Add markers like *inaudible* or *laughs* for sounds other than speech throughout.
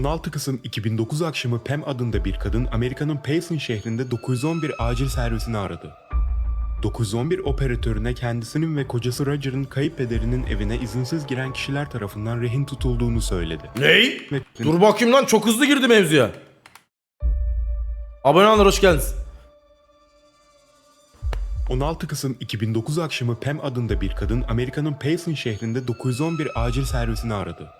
16 Kasım 2009 akşamı Pam adında bir kadın Amerika'nın Payson şehrinde 911 acil servisini aradı. 911 operatörüne kendisinin ve kocası Roger'ın kayınpederinin evine izinsiz giren kişiler tarafından rehin tutulduğunu söyledi. Ney? Ve Dur bakayım lan çok hızlı girdi mevzuya. Abone olanlar hoş geldiniz. 16 Kasım 2009 akşamı Pam adında bir kadın Amerika'nın Payson şehrinde 911 acil servisini aradı.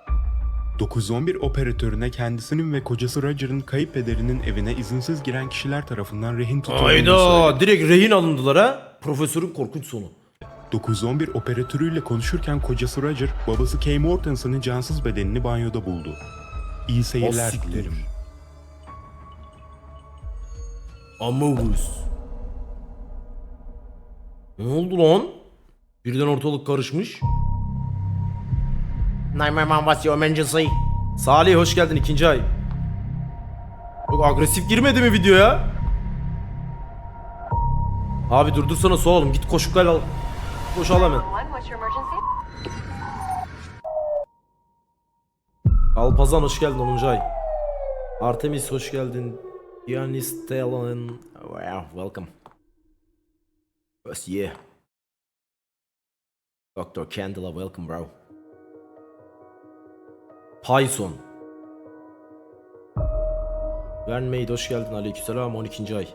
911 operatörüne kendisinin ve kocası Roger'ın kayınpederinin evine izinsiz giren kişiler tarafından rehin tutulduğunu söyledi. Hayda direkt rehin alındılar ha. Profesörün korkunç sonu. 911 operatörüyle konuşurken kocası Roger, babası Kay Mortensen'ın cansız bedenini banyoda buldu. İyi seyirler siktir. dilerim. Amogus. Ne oldu lan? Birden ortalık karışmış. 911 what's your emergency? Salih hoş geldin ikinci ay. Çok agresif girmedi mi videoya? Abi durdursana soğalım git koşup gel al. Koş al hemen. Alpazan hoş geldin 10. ay. Artemis hoş geldin. Yanis Talon. Wow, welcome. First year. Dr. Candela, welcome bro. Python. Vermeydi hoş geldin aleykümselam 12. ay.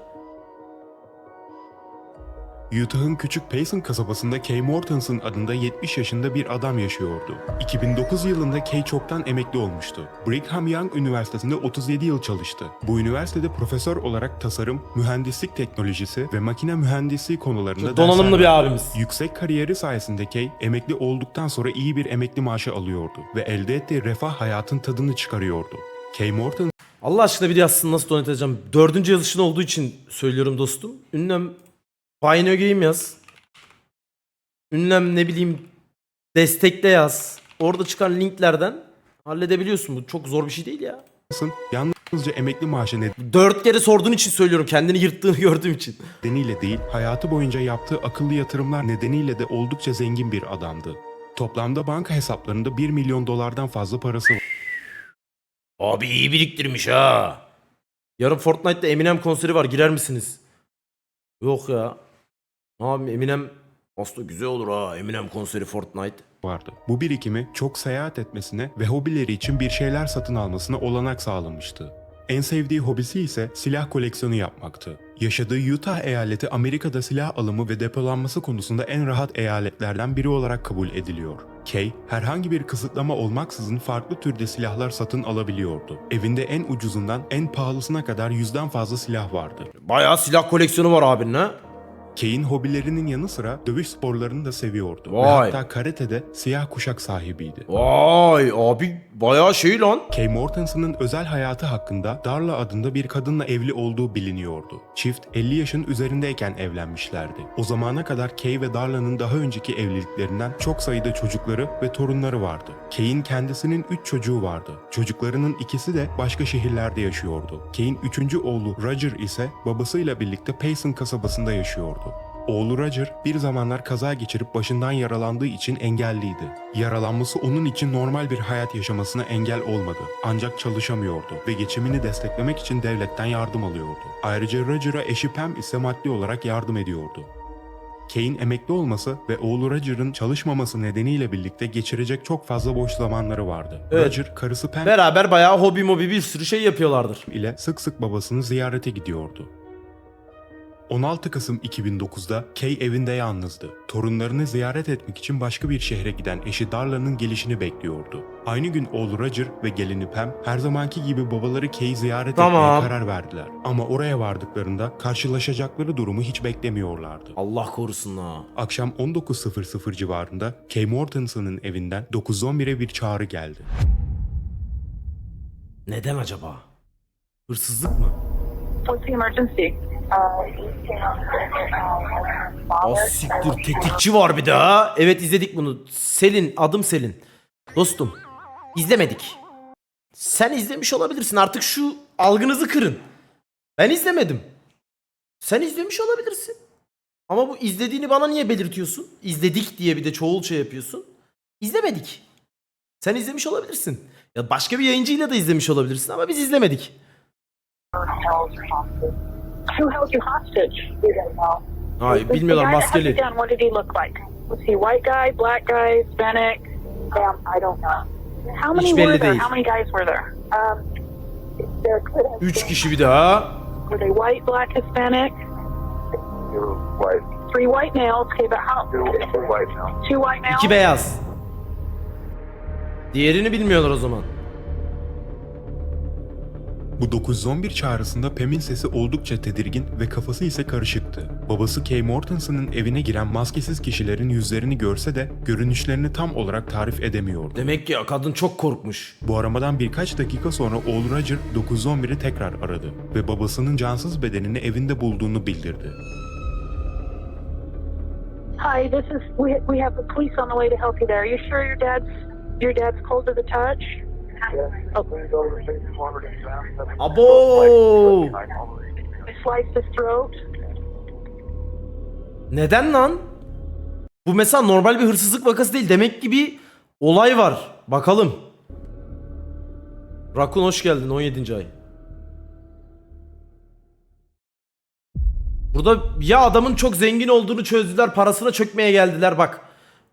Utah'ın küçük Payson kasabasında Kay Mortensen adında 70 yaşında bir adam yaşıyordu. 2009 yılında Kay çoktan emekli olmuştu. Brigham Young Üniversitesi'nde 37 yıl çalıştı. Bu üniversitede profesör olarak tasarım, mühendislik teknolojisi ve makine mühendisliği konularında Donanımlı bir abimiz. Yüksek kariyeri sayesinde Kay emekli olduktan sonra iyi bir emekli maaşı alıyordu ve elde ettiği refah hayatın tadını çıkarıyordu. Kay Mortensen Allah aşkına bir de yazsın nasıl donate edeceğim. Dördüncü yazışın olduğu için söylüyorum dostum. Ünlem Pioneer Game yaz. Ünlem ne bileyim destekle yaz. Orada çıkan linklerden halledebiliyorsun. Bu çok zor bir şey değil ya. yalnızca emekli maaşı Dört kere sorduğun için söylüyorum. Kendini yırttığını *laughs* gördüğüm için. nedeniyle değil, hayatı boyunca yaptığı akıllı yatırımlar nedeniyle de oldukça zengin bir adamdı. Toplamda banka hesaplarında 1 milyon dolardan fazla parası Abi iyi biriktirmiş ha. Yarın Fortnite'da Eminem konseri var. Girer misiniz? Yok ya. Abi Eminem aslında güzel olur ha. Eminem konseri Fortnite. vardı. Bu birikimi çok seyahat etmesine ve hobileri için bir şeyler satın almasına olanak sağlamıştı. En sevdiği hobisi ise silah koleksiyonu yapmaktı. Yaşadığı Utah eyaleti Amerika'da silah alımı ve depolanması konusunda en rahat eyaletlerden biri olarak kabul ediliyor. Kay, herhangi bir kısıtlama olmaksızın farklı türde silahlar satın alabiliyordu. Evinde en ucuzundan en pahalısına kadar yüzden fazla silah vardı. Bayağı silah koleksiyonu var abinin ha. Kay'in hobilerinin yanı sıra dövüş sporlarını da seviyordu. Ve Vay. hatta karatede siyah kuşak sahibiydi. Vay abi bayağı şey lan. Kay Mortensen'ın özel hayatı hakkında Darla adında bir kadınla evli olduğu biliniyordu. Çift 50 yaşın üzerindeyken evlenmişlerdi. O zamana kadar Kay ve Darla'nın daha önceki evliliklerinden çok sayıda çocukları ve torunları vardı. Kay'in kendisinin 3 çocuğu vardı. Çocuklarının ikisi de başka şehirlerde yaşıyordu. Kay'in 3. oğlu Roger ise babasıyla birlikte Payson kasabasında yaşıyordu. Oğlu Roger bir zamanlar kaza geçirip başından yaralandığı için engelliydi. Yaralanması onun için normal bir hayat yaşamasına engel olmadı. Ancak çalışamıyordu ve geçimini desteklemek için devletten yardım alıyordu. Ayrıca Roger'a eşi Pam ise maddi olarak yardım ediyordu. Kay'in emekli olması ve oğlu Roger'ın çalışmaması nedeniyle birlikte geçirecek çok fazla boş zamanları vardı. Evet. Roger karısı Pam Beraber bayağı hobi mobi bir sürü şey yapıyorlardır. ile sık sık babasını ziyarete gidiyordu. 16 Kasım 2009'da Kay evinde yalnızdı. Torunlarını ziyaret etmek için başka bir şehre giden eşi Darla'nın gelişini bekliyordu. Aynı gün oğlu Roger ve gelini Pam her zamanki gibi babaları Kay'i ziyaret Tamam. etmeye karar verdiler. Ama oraya vardıklarında karşılaşacakları durumu hiç beklemiyorlardı. Allah korusun ha. Akşam 19.00 civarında Kay Mortensen'ın evinden 911'e bir çağrı geldi. Neden acaba? Hırsızlık mı? What's the emergency? Ah siktir tetikçi var bir daha. Evet izledik bunu. Selin adım Selin. Dostum izlemedik. Sen izlemiş olabilirsin artık şu algınızı kırın. Ben izlemedim. Sen izlemiş olabilirsin. Ama bu izlediğini bana niye belirtiyorsun? İzledik diye bir de çoğul şey yapıyorsun. İzlemedik. Sen izlemiş olabilirsin. Ya başka bir yayıncıyla da izlemiş olabilirsin ama biz izlemedik. Who held you hostage? We don't know. Hayır bilmiyorlar maskeli. what did he look like? Was he white guy, black guy, Hispanic? Um, I don't know. How many Hiç belli were there? değil. How many guys were there? Um, there could have Üç been- kişi bir daha. Were they white, black, Hispanic? White. Three white males. Okay, but how? Two white now. Two white males. İki beyaz. Diğerini bilmiyorlar o zaman. Bu 911 çağrısında Pam'in sesi oldukça tedirgin ve kafası ise karışıktı. Babası Kay Mortensen'ın evine giren maskesiz kişilerin yüzlerini görse de görünüşlerini tam olarak tarif edemiyordu. Demek ki kadın çok korkmuş. Bu aramadan birkaç dakika sonra oğlu Roger 911'i tekrar aradı ve babasının cansız bedenini evinde bulduğunu bildirdi. Hi, this is we. We have the police on the way to help you there. Are you sure your dad's your dad's cold to the touch? Abo! Neden lan? Bu mesela normal bir hırsızlık vakası değil. Demek ki bir olay var. Bakalım. Rakun hoş geldin 17. ay. Burada ya adamın çok zengin olduğunu çözdüler parasına çökmeye geldiler bak.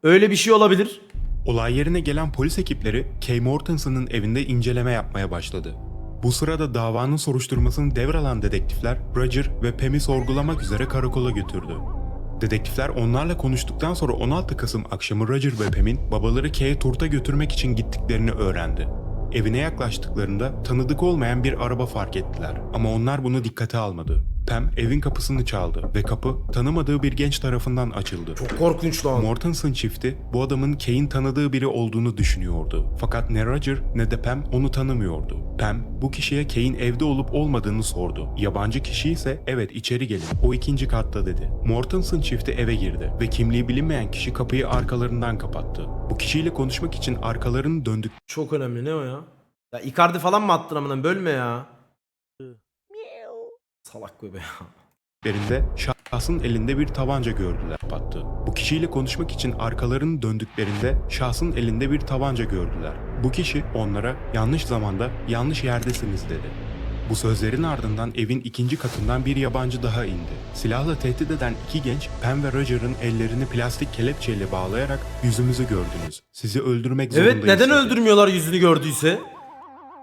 Öyle bir şey olabilir. Olay yerine gelen polis ekipleri Kay Mortensen'ın evinde inceleme yapmaya başladı. Bu sırada davanın soruşturmasını devralan dedektifler Roger ve Pam'i sorgulamak üzere karakola götürdü. Dedektifler onlarla konuştuktan sonra 16 Kasım akşamı Roger ve Pam'in babaları Kay'e turta götürmek için gittiklerini öğrendi. Evine yaklaştıklarında tanıdık olmayan bir araba fark ettiler ama onlar bunu dikkate almadı. Pam evin kapısını çaldı ve kapı tanımadığı bir genç tarafından açıldı. Çok korkunç lan. Mortensen çifti bu adamın Kay'in tanıdığı biri olduğunu düşünüyordu. Fakat ne Roger ne de Pam onu tanımıyordu. Pam bu kişiye Kay'in evde olup olmadığını sordu. Yabancı kişi ise evet içeri gelin o ikinci katta dedi. Mortensen çifti eve girdi ve kimliği bilinmeyen kişi kapıyı arkalarından kapattı. Bu kişiyle konuşmak için arkalarını döndük Çok önemli ne o ya? Ya Icardi falan mı attın amına bölme ya. Salak bebe ya. Döndüklerinde şahsın elinde bir tabanca gördüler kapattı. Bu kişiyle konuşmak için arkalarını döndüklerinde şahsın elinde bir tabanca gördüler. Bu kişi onlara yanlış zamanda yanlış yerdesiniz dedi. Bu sözlerin ardından evin ikinci katından bir yabancı daha indi. Silahla tehdit eden iki genç Pam ve Roger'ın ellerini plastik kelepçeyle bağlayarak yüzümüzü gördünüz. Sizi öldürmek zorundayız. Evet neden dedi. öldürmüyorlar yüzünü gördüyse?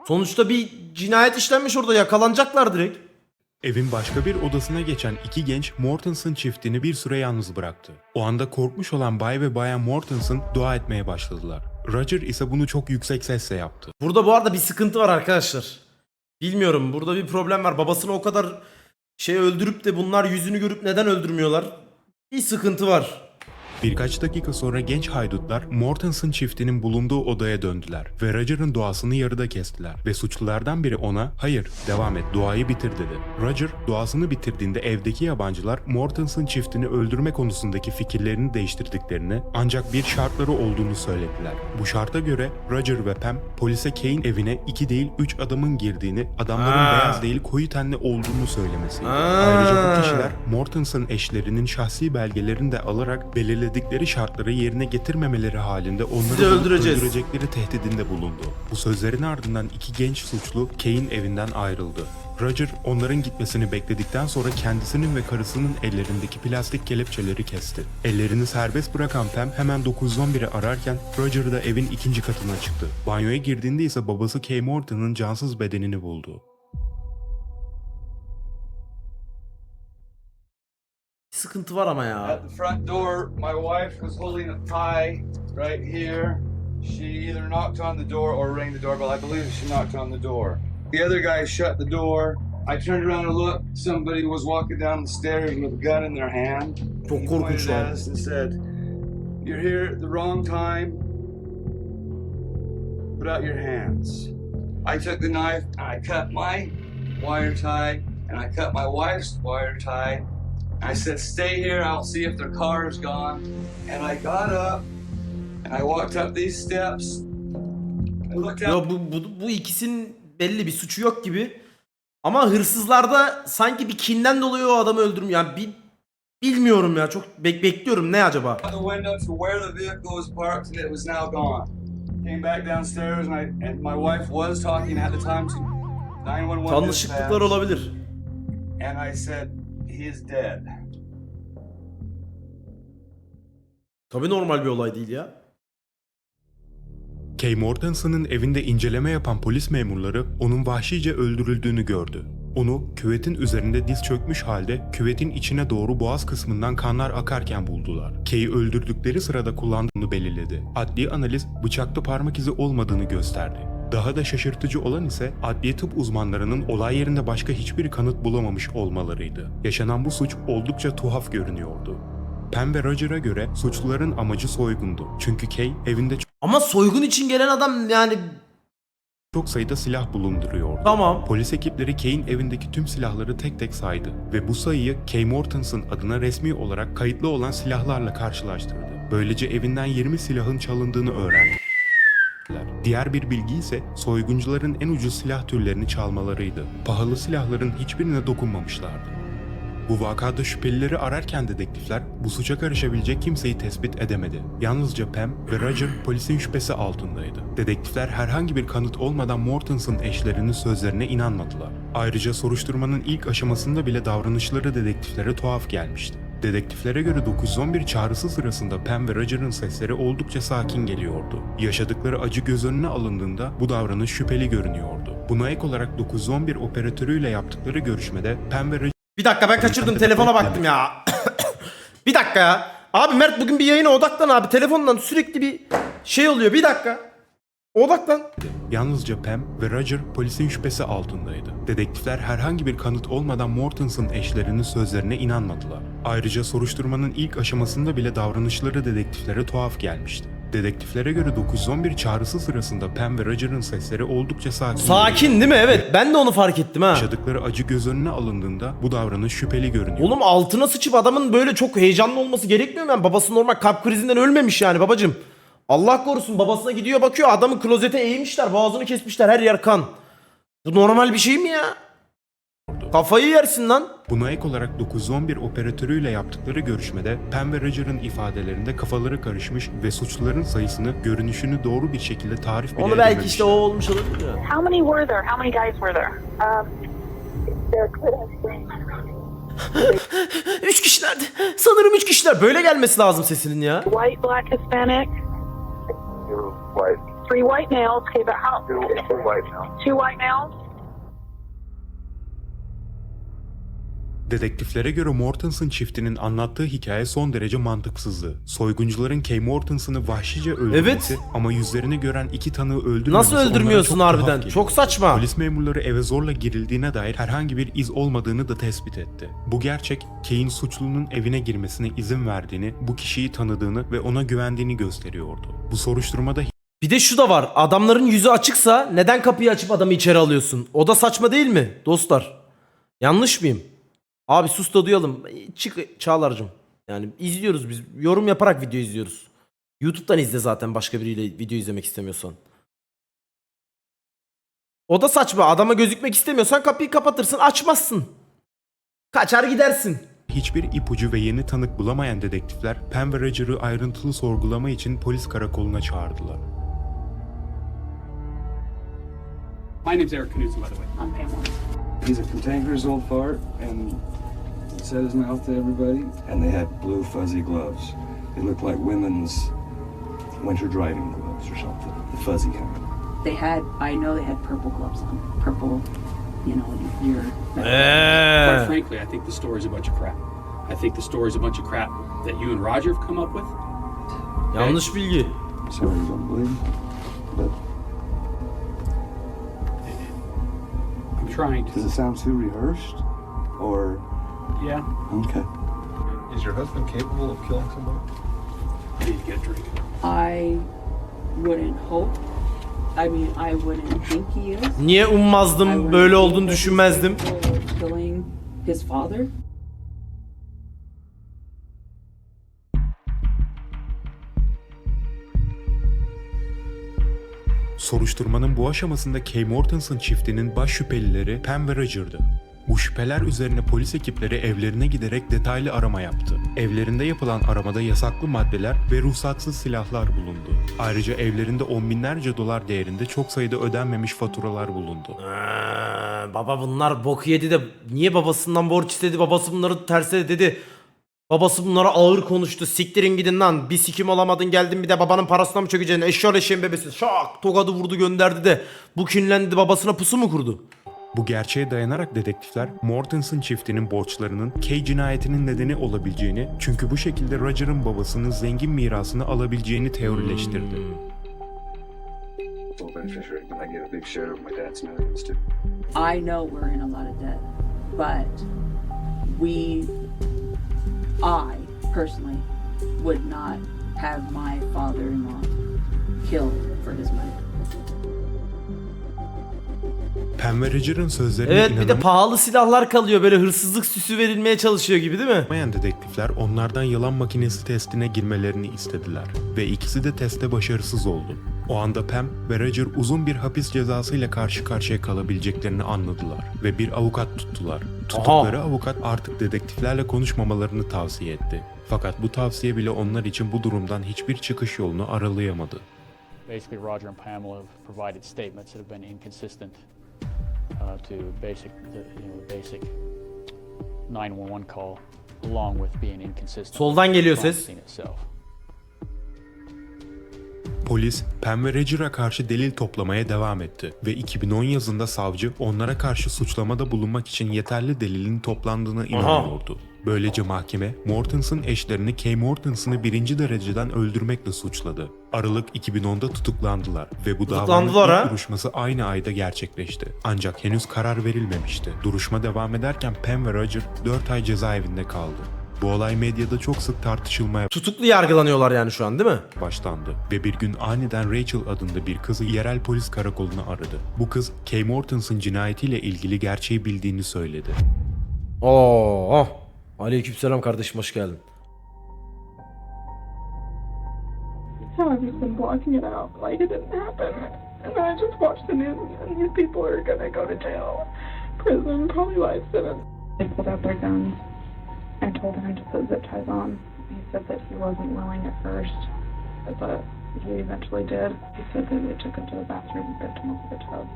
Sonuçta bir cinayet işlenmiş orada yakalanacaklar direkt. Evin başka bir odasına geçen iki genç Mortensen çiftini bir süre yalnız bıraktı. O anda korkmuş olan Bay ve Bayan Mortensen dua etmeye başladılar. Roger ise bunu çok yüksek sesle yaptı. Burada bu arada bir sıkıntı var arkadaşlar. Bilmiyorum burada bir problem var. Babasını o kadar şey öldürüp de bunlar yüzünü görüp neden öldürmüyorlar? Bir sıkıntı var. Birkaç dakika sonra genç haydutlar Mortensen çiftinin bulunduğu odaya döndüler ve Roger'ın duasını yarıda kestiler ve suçlulardan biri ona hayır devam et duayı bitir dedi. Roger duasını bitirdiğinde evdeki yabancılar Mortensen çiftini öldürme konusundaki fikirlerini değiştirdiklerini ancak bir şartları olduğunu söylediler. Bu şarta göre Roger ve Pam polise Kane evine iki değil üç adamın girdiğini adamların Ha. beyaz değil koyu tenli olduğunu söylemesiydi. Ha. Ayrıca bu kişiler Mortensen eşlerinin şahsi belgelerini de alarak belirledikleri şartları yerine getirmemeleri halinde onları öldüreceğiz. öldürecekleri tehdidinde bulundu. Bu sözlerin ardından iki genç suçlu Kane evinden ayrıldı. Roger onların gitmesini bekledikten sonra kendisinin ve karısının ellerindeki plastik kelepçeleri kesti. Ellerini serbest bırakan Pam hemen 911'i ararken Roger da evin ikinci katına çıktı. Banyoya girdiğinde ise babası Kay Morton'un cansız bedenini buldu. Sıkıntı var ama ya. At the front door, my wife was holding a pie right here. She either knocked on the door or rang the doorbell. I believe she knocked on the door. The other guy shut the door. I turned around and looked. Somebody was walking down the stairs with a gun in their hand. Çok He korkunç pointed at lan. us and said, "You're here at the wrong time. Put out your hands." I took the knife and I cut my wire tie and I cut my wife's wire tie. I said, stay here, I'll see if their car is gone. And I got up and I walked up these steps. I looked out. Ya bu, bu, bu ikisinin belli bir suçu yok gibi. Ama hırsızlarda sanki bir kinden dolayı o adamı öldürmüyor. Yani bir, bilmiyorum ya çok bek bekliyorum ne acaba? the window to where the vehicle was parked and it was now gone. came back downstairs, and I and my wife was talking at the time to 911 Tanışıklıklar olabilir. and I said he is dead. Tabii normal bir olay değil ya. Kay Mortensen'ın evinde inceleme yapan polis memurları onun vahşice öldürüldüğünü gördü. Onu küvetin üzerinde diz çökmüş halde küvetin içine doğru boğaz kısmından kanlar akarken buldular. Kay'i öldürdükleri sırada kullandığını belirledi. Adli analiz bıçaklı parmak izi olmadığını gösterdi. Daha da şaşırtıcı olan ise adliye tıp uzmanlarının olay yerinde başka hiçbir kanıt bulamamış olmalarıydı. Yaşanan bu suç oldukça tuhaf görünüyordu. Pam ve Roger'a göre suçluların amacı soygundu. Çünkü Kay evinde Ama soygun için gelen adam yani çok sayıda silah bulunduruyordu. tamam. Polis ekipleri Kay'in evindeki tüm silahları tek tek saydı ve bu sayıyı Kay Mortensen adına resmi olarak kayıtlı olan silahlarla karşılaştırdı. Böylece evinden 20 silahın çalındığını öğrendiler. Diğer bir bilgi ise soyguncuların en ucuz silah türlerini çalmalarıydı. Pahalı silahların hiçbirine dokunmamışlardı. Bu vakada şüphelileri ararken dedektifler bu suça karışabilecek kimseyi tespit edemedi. Yalnızca Pam ve Roger polisin şüphesi altındaydı. Dedektifler herhangi bir kanıt olmadan Mortensen eşlerinin sözlerine inanmadılar. Ayrıca soruşturmanın ilk aşamasında bile davranışları dedektiflere tuhaf gelmişti. Dedektiflere göre 911 çağrısı sırasında Pam ve Roger'ın sesleri oldukça sakin geliyordu. Yaşadıkları acı göz önüne alındığında bu davranış şüpheli görünüyordu. Buna ek olarak 911 operatörüyle yaptıkları görüşmede Pam ve Roger Bir dakika ben kaçırdım telefona baktım ya. *coughs* bir dakika ya. Abi Mert bugün bir yayına odaklan abi. Telefondan sürekli bir şey oluyor. Bir dakika. Odaklan. Yalnızca Pam ve Roger polisin şüphesi altındaydı. Dedektifler herhangi bir kanıt olmadan Mortensen eşlerinin sözlerine inanmadılar. Ayrıca soruşturmanın ilk aşamasında bile davranışları dedektiflere tuhaf gelmişti. Dedektiflere göre 911 çağrısı sırasında Pam ve Roger'ın sesleri oldukça sakin. Sakin değil mi? Evet. Ben de onu fark ettim ha. Yaşadıkları acı göz önüne alındığında bu davranış şüpheli görünüyor. Oğlum altına sıçıp adamın böyle çok heyecanlı olması gerekmiyor mu? Yani babası normal kalp krizinden ölmemiş yani babacım. Allah korusun babasına gidiyor bakıyor adamı klozete eğmişler boğazını kesmişler her yer kan. Bu normal bir şey mi ya? Kafayı yersin lan. Buna ek olarak 911 operatörüyle yaptıkları görüşmede Pam ve Roger'ın ifadelerinde kafaları karışmış ve suçluların sayısını, görünüşünü doğru bir şekilde tarif bile Onu belki işte o olmuş olabilir ya. How many were there? How many guys were there? Um, there could have been *laughs* Üç kişilerdi. Sanırım üç kişiler. Böyle gelmesi lazım sesinin ya. White, black, Hispanic, Two white, three white males. Okay, but how? two, two white now. Two white males. Dedektiflere göre Mortensen çiftinin anlattığı hikaye son derece mantıksızdı. Soyguncuların Kay Mortensen'ı vahşice öldürmesi Evet. ama yüzlerini gören iki tanığı öldürmemesi Nasıl öldürmüyorsun çok harbiden? Çok saçma. Polis memurları eve zorla girildiğine dair herhangi bir iz olmadığını da tespit etti. Bu gerçek, Kay'in suçlunun evine girmesine izin verdiğini, bu kişiyi tanıdığını ve ona güvendiğini gösteriyordu. Bu soruşturmada Bir de şu da var. Adamların yüzü açıksa neden kapıyı açıp adamı içeri alıyorsun? O da saçma değil mi dostlar? Yanlış mıyım? Abi sus da duyalım. Çık Çağlar'cığım. Yani izliyoruz biz. Yorum yaparak video izliyoruz. YouTube'dan izle zaten başka biriyle video izlemek istemiyorsan. O da saçma. Adama gözükmek istemiyorsan kapıyı kapatırsın açmazsın. Kaçar gidersin. Hiçbir ipucu ve yeni tanık bulamayan dedektifler Pam ve Roger'ı ayrıntılı sorgulama için polis karakoluna çağırdılar. My name's Eric Knudsen, by the way. on Pamela. He's a cantankerous old fart, and he set his mouth to everybody. and they had blue fuzzy gloves. They looked like women's winter driving gloves or something, the fuzzy kind. They had, I know they had purple gloves on. Purple, you know, your. Quite frankly, I think the story's a bunch of crap. I think the story's a bunch of crap that you and Roger have come up with. Yanlış bilgi. Sorry you don't believe, but I'm trying to. does it sound too rehearsed? Or Yeah. okay. Is your husband capable of killing somebody? I need to get a drink. I wouldn't hope. I mean, I wouldn't think he is. Niye ummazdım, böyle olduğunu düşünmezdim. Killing his father. Soruşturmanın bu aşamasında Kay Mortensen çiftinin baş şüphelileri Pam ve Roger'dı. Bu şüpheler üzerine polis ekipleri evlerine giderek detaylı arama yaptı. Evlerinde yapılan aramada yasaklı maddeler ve ruhsatsız silahlar bulundu. Ayrıca evlerinde on binlerce dolar değerinde çok sayıda ödenmemiş faturalar bulundu. Ee, baba bunlar boku yedi de niye babasından borç istedi? Babası bunları terse dedi. Babası bunlara ağır konuştu. Siktirin gidin lan. Bir sikim olamadın geldin bir de babanın parasına mı çökeceksin? Eşşoğlu eşeğin bebesi. Şak tokadı vurdu gönderdi de. Bu kinlendi babasına pusu mu kurdu? Bu gerçeğe dayanarak dedektifler Mortensen çiftinin borçlarının Kay cinayetinin nedeni olabileceğini çünkü bu şekilde Roger'ın babasının zengin mirasını alabileceğini teorileştirdi. Millions too. I know we're in a lot of debt, but we, I personally, would not have my father-in-law killed for his money. Pam ve Roger'ın sözlerine Evet bir de pahalı silahlar kalıyor. Böyle hırsızlık süsü verilmeye çalışıyor gibi değil mi? dedektifler onlardan yalan makinesi testine girmelerini istediler ve ikisi de testte başarısız oldu. O anda Pam ve Roger uzun bir hapis cezasıyla karşı karşıya kalabileceklerini anladılar ve bir avukat tuttular. Tuttukları avukat artık dedektiflerle konuşmamalarını tavsiye etti. Fakat bu tavsiye bile onlar için bu durumdan hiçbir çıkış yolunu aralayamadı. basically Roger and Pamela have provided statements that have been inconsistent uh, to basic, the, you know, the basic 911 call, along with being inconsistent. Soldan geliyor ses. itself. Polis, Pam ve Roger'a karşı delil toplamaya devam etti ve 2010 yazında savcı onlara karşı suçlamada bulunmak için yeterli delilin toplandığına inanıyordu. Böylece mahkeme, Mortensen eşlerini Kay Mortensen'ı birinci dereceden öldürmekle suçladı. Aralık 2010'da tutuklandılar ve bu davanın ilk duruşması aynı ayda gerçekleşti. Ancak henüz karar verilmemişti. Duruşma devam ederken Pam ve Roger 4 ay cezaevinde kaldı. Bu olay medyada çok sık tartışılmaya Tutuklu yargılanıyorlar yani şu an değil mi? başlandı ve bir gün aniden Rachel adında bir kızı yerel polis karakoluna aradı. Bu kız Kay Mortensen cinayetiyle ilgili gerçeği bildiğini söyledi. Oo. Aleykümselam kardeşim hoş geldin. I've just been blocking it out like it didn't happen. And then I just watched the news and these people are gonna go to jail, prison, probably life sentence. They pulled out their guns. I told him to put zip ties on. He said that he wasn't willing at first, but he eventually did. He said that they took him to the bathroom and ripped him over the tub.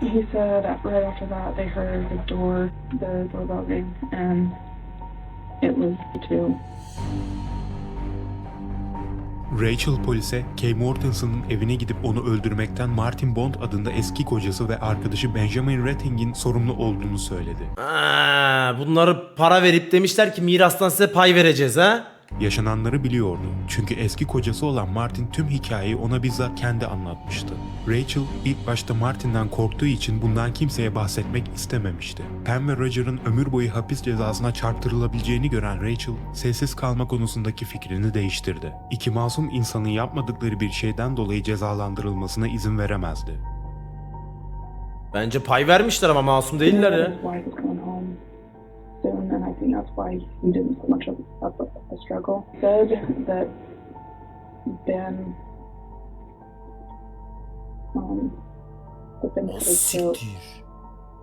He said that right after that they heard the door, the doorbell ring, and it was two. Rachel polise Kay Mortensen'ın evine gidip onu öldürmekten Martin Bond adında eski kocası ve arkadaşı Benjamin Retting'in sorumlu olduğunu söyledi. Aa, bunları para verip demişler ki mirastan size pay vereceğiz ha. Yaşananları biliyordu. Çünkü eski kocası olan Martin tüm hikayeyi ona bizzat kendi anlatmıştı. Rachel ilk başta Martin'den korktuğu için bundan kimseye bahsetmek istememişti. Pam ve Roger'ın ömür boyu hapis cezasına çarptırılabileceğini gören Rachel, sessiz kalma konusundaki fikrini değiştirdi. İki masum insanın yapmadıkları bir şeyden dolayı cezalandırılmasına izin veremezdi. Bence pay vermişler ama masum değiller ya. Soon, and I think that's why he didn't put much of of a, a struggle. Said that Ben, um, that Ben cut his throat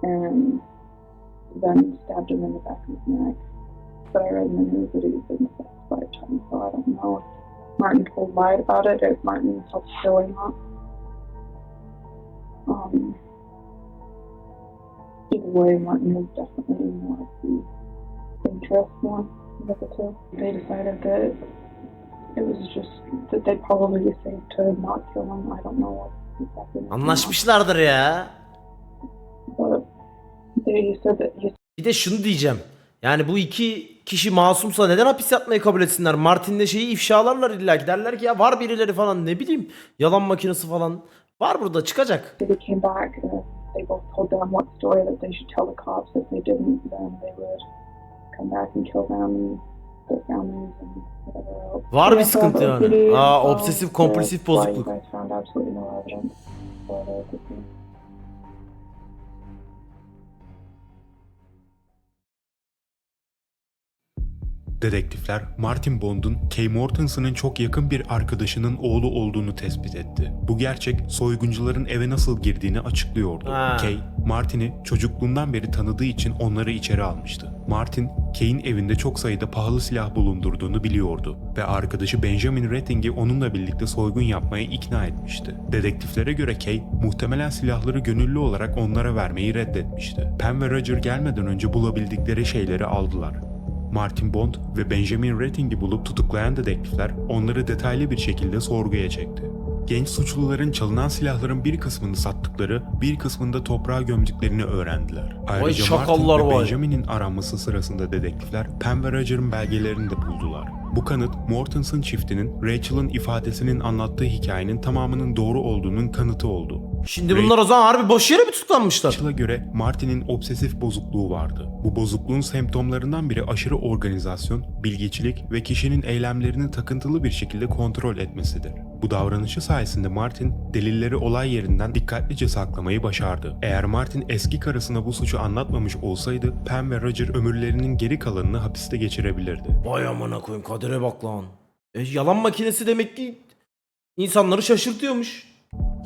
and then stabbed him in the back of his neck. But I read in the news that he's been stabbed five times, so I don't know if Martin told lied about it, if Martin helped kill or not. Um, way, Martin is definitely more the interest one of the two. They decided that it was just that they'd probably be safe to not kill him. I don't know what exactly. Anlaşmışlardır ya. But they said that he Bir de şunu diyeceğim. Yani bu iki kişi masumsa neden hapis yatmayı kabul etsinler? Martin'le şeyi ifşalarlar illa ki. Derler ki ya var birileri falan ne bileyim. Yalan makinesi falan. Var burada çıkacak. they came back and they both told them what story that they should tell the cops. If they didn't, then they would come back and kill them and their families and whatever else. Var bir sıkıntı yani. Aa, obsesif kompulsif bozukluk. Dedektifler Martin Bond'un Kay Mortensen'ın çok yakın bir arkadaşının oğlu olduğunu tespit etti. Bu gerçek soyguncuların eve nasıl girdiğini açıklıyordu. Ha. Kay, Martin'i çocukluğundan beri tanıdığı için onları içeri almıştı. Martin, Kay'in evinde çok sayıda pahalı silah bulundurduğunu biliyordu ve arkadaşı Benjamin Retting'i onunla birlikte soygun yapmaya ikna etmişti. Dedektiflere göre Kay, muhtemelen silahları gönüllü olarak onlara vermeyi reddetmişti. Pam ve Roger gelmeden önce bulabildikleri şeyleri aldılar. Martin Bond ve Benjamin Retting'i bulup tutuklayan dedektifler onları detaylı bir şekilde sorguya çekti. Genç suçluların çalınan silahların bir kısmını sattıkları, bir kısmını da toprağa gömdüklerini öğrendiler. Ayrıca Martin ve vay. Benjamin'in aranması sırasında dedektifler Pam ve Roger'ın belgelerini de buldular. Bu kanıt Mortensen çiftinin Rachel'ın ifadesinin anlattığı hikayenin tamamının doğru olduğunun kanıtı oldu. Şimdi bunlar o zaman harbi boş yere mi tutuklanmışlar? Rachel'a göre Martin'in obsesif bozukluğu vardı. Bu bozukluğun semptomlarından biri aşırı organizasyon, bilgiçilik ve kişinin eylemlerini takıntılı bir şekilde kontrol etmesidir. Bu davranışı sayesinde Martin delilleri olay yerinden dikkatlice saklamayı başardı. Eğer Martin eski karısına bu suçu anlatmamış olsaydı Pam ve Roger ömürlerinin geri kalanını hapiste geçirebilirdi. Vay amına koyayım kadere bak lan. E, yalan makinesi demek ki insanları şaşırtıyormuş.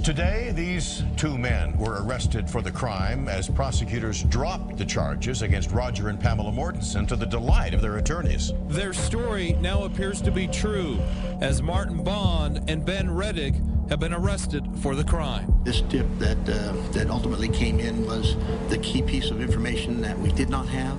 Today, these two men were arrested for the crime as prosecutors dropped the charges against Roger and Pamela Mortensen to the delight of their attorneys. Their story now appears to be true, as Martin Bond and Ben Reddick have been arrested for the crime. This tip that uh, that ultimately came in was the key piece of information that we did not have,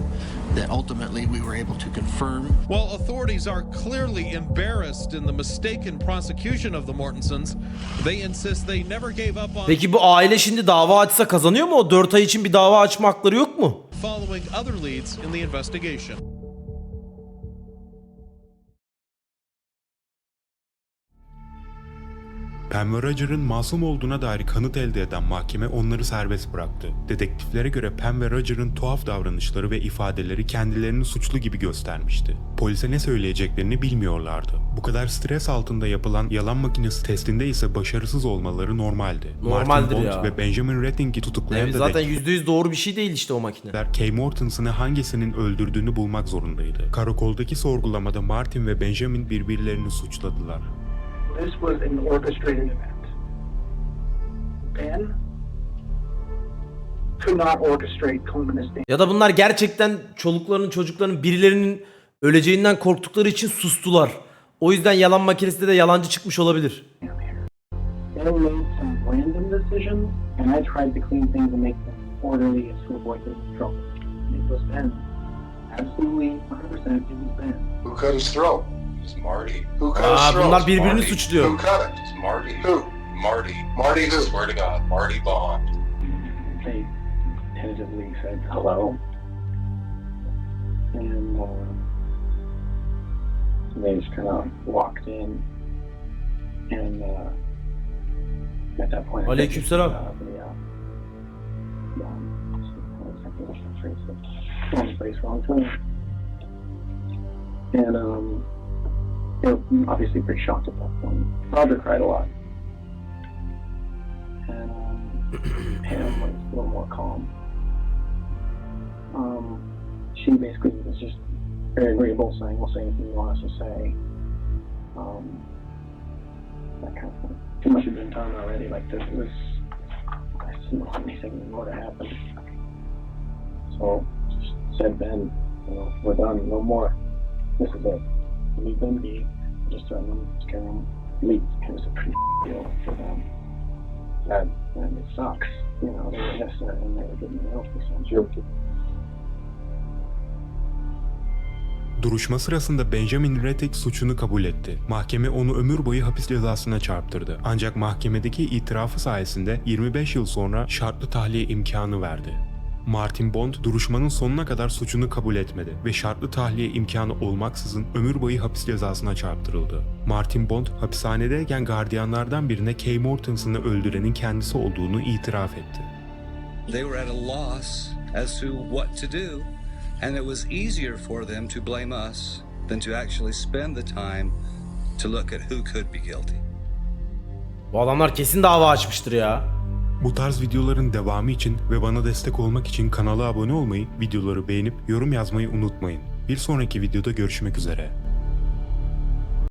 that ultimately we were able to confirm. While authorities are clearly embarrassed in the mistaken prosecution of the Mortensons, they insist they never gave up on Peki bu aile şimdi dava açsa kazanıyor mu? O 4 ay için bir dava açma hakları yok mu? following other leads in the investigation. Pam ve Roger'ın masum olduğuna dair kanıt elde eden mahkeme onları serbest bıraktı. Dedektiflere göre Pam ve Roger'ın tuhaf davranışları ve ifadeleri kendilerini suçlu gibi göstermişti. Polise ne söyleyeceklerini bilmiyorlardı. Bu kadar stres altında yapılan yalan makinesi testinde ise başarısız olmaları normaldi. Normaldir Martin Bond ya. ve Benjamin Retting'i tutuklayan Yani zaten dedektifler %100 doğru bir şey değil işte o makine. Kay Mortensen'ı hangisinin öldürdüğünü bulmak zorundaydı. Karakoldaki sorgulamada Martin ve Benjamin birbirlerini suçladılar. This was an orchestrated event. Ben could not orchestrate this Ya da bunlar gerçekten çoluklarının çocuklarının birilerinin öleceğinden korktukları için sustular. O yüzden yalan makinesinde de yalancı çıkmış olabilir. They made some random decisions, and I tried to clean things and make them orderly and to avoid getting in trouble. It was Ben. Absolutely 100% it was Ben. Who cut his throat? It's Marty. Who cut Aa, his throat? bunlar birbirini Marty. suçluyor. Who cut it? It's Marty. Who? Marty. Marty who? Swear to God, Marty Bond. They tentatively said hello, and uh, they just kind of walked in, and uh, at that point, I think it's, Aleykümselam. uh, the, uh, um, wrong place, wrong time, and um, they were obviously pretty shocked at that point. Roger cried a lot, and um, *clears throat* Pam was a little more calm. Um, she basically was just very agreeable, saying, "We'll say anything you want us to say." Um, that kind of thing. Too much had been done already. Like this was, I didn't want anything more to happen. So just said Ben, you know, we're done. No more. This is it. Leave them be. Just threaten them, scare them, leave. It was a pretty deal for them. That and it sucks. You know, they were innocent and they were getting nailed for something. Duruşma sırasında Benjamin Rettig suçunu kabul etti. Mahkeme onu ömür boyu hapis cezasına çarptırdı. Ancak mahkemedeki itirafı sayesinde 25 yıl sonra şartlı tahliye imkanı verdi. Martin Bond duruşmanın sonuna kadar suçunu kabul etmedi ve şartlı tahliye imkanı olmaksızın ömür boyu hapis cezasına çarptırıldı. Martin Bond hapishanedeyken gardiyanlardan birine Kay Mortensen'ı öldürenin kendisi olduğunu itiraf etti. They were at a loss as to what to do, and it was easier for them to blame us than to actually spend the time to look at who could be guilty. Bu adamlar kesin dava açmıştır ya. Bu tarz videoların devamı için ve bana destek olmak için kanala abone olmayı, videoları beğenip yorum yazmayı unutmayın. Bir sonraki videoda görüşmek üzere.